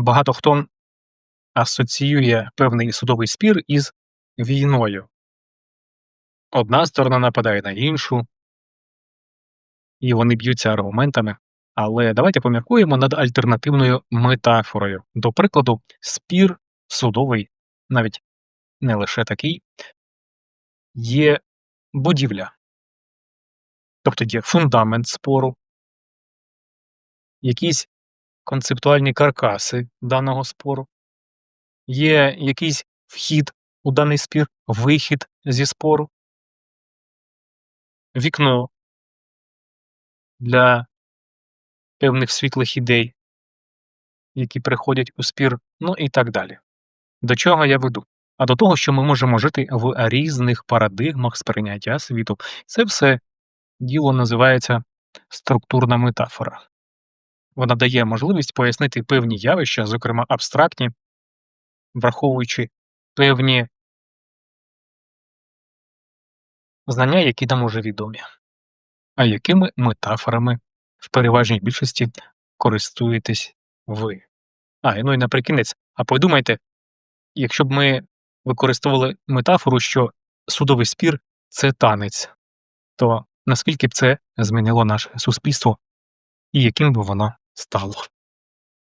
багато хто асоціює певний судовий спір із війною. Одна сторона нападає на іншу, і вони б'ються аргументами. Але давайте поміркуємо над альтернативною метафорою. До прикладу, спір судовий, навіть не лише такий, є будівля. Тобто є фундамент спору, якісь концептуальні каркаси даного спору, є якийсь вхід у даний спір, вихід зі спору, вікно для певних світлих ідей, які приходять у спір, ну і так далі. До чого я веду? А до того, що ми можемо жити в різних парадигмах сприйняття світу. Це все діло називається структурна метафора. Вона дає можливість пояснити певні явища, зокрема абстрактні, враховуючи певні знання, які нам уже відомі. А якими метафорами в переважній більшості користуєтесь ви? А, ну і наприкінець, а подумайте, якщо б ми використовували метафору, що судовий спір це танець, то наскільки б це змінило наше суспільство і яким би воно стало?